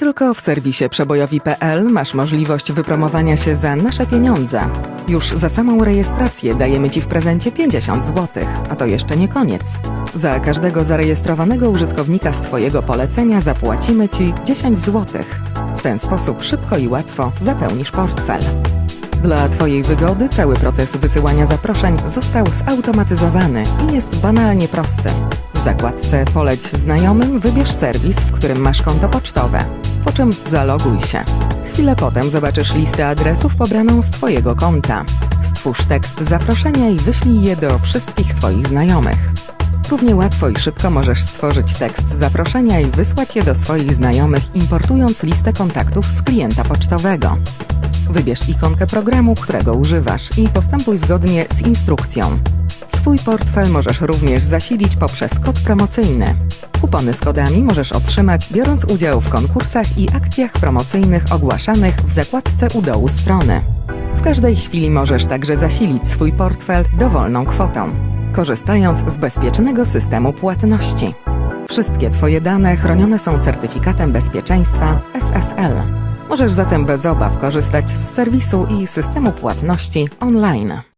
Tylko w serwisie przebojowi.pl masz możliwość wypromowania się za nasze pieniądze. Już za samą rejestrację dajemy Ci w prezencie 50 zł, a to jeszcze nie koniec. Za każdego zarejestrowanego użytkownika z Twojego polecenia zapłacimy Ci 10 zł. W ten sposób szybko i łatwo zapełnisz portfel. Dla Twojej wygody cały proces wysyłania zaproszeń został zautomatyzowany i jest banalnie prosty. W zakładce Poleć znajomym wybierz serwis, w którym masz konto pocztowe, po czym zaloguj się. Chwilę potem zobaczysz listę adresów pobraną z Twojego konta. Stwórz tekst zaproszenia i wyślij je do wszystkich swoich znajomych. Równie łatwo i szybko możesz stworzyć tekst zaproszenia i wysłać je do swoich znajomych, importując listę kontaktów z klienta pocztowego. Wybierz ikonkę programu, którego używasz i postępuj zgodnie z instrukcją. Swój portfel możesz również zasilić poprzez kod promocyjny. Kupony z kodami możesz otrzymać biorąc udział w konkursach i akcjach promocyjnych ogłaszanych w zakładce u dołu strony. W każdej chwili możesz także zasilić swój portfel dowolną kwotą, korzystając z bezpiecznego systemu płatności. Wszystkie Twoje dane chronione są certyfikatem bezpieczeństwa SSL. Możesz zatem bez obaw korzystać z serwisu i systemu płatności online.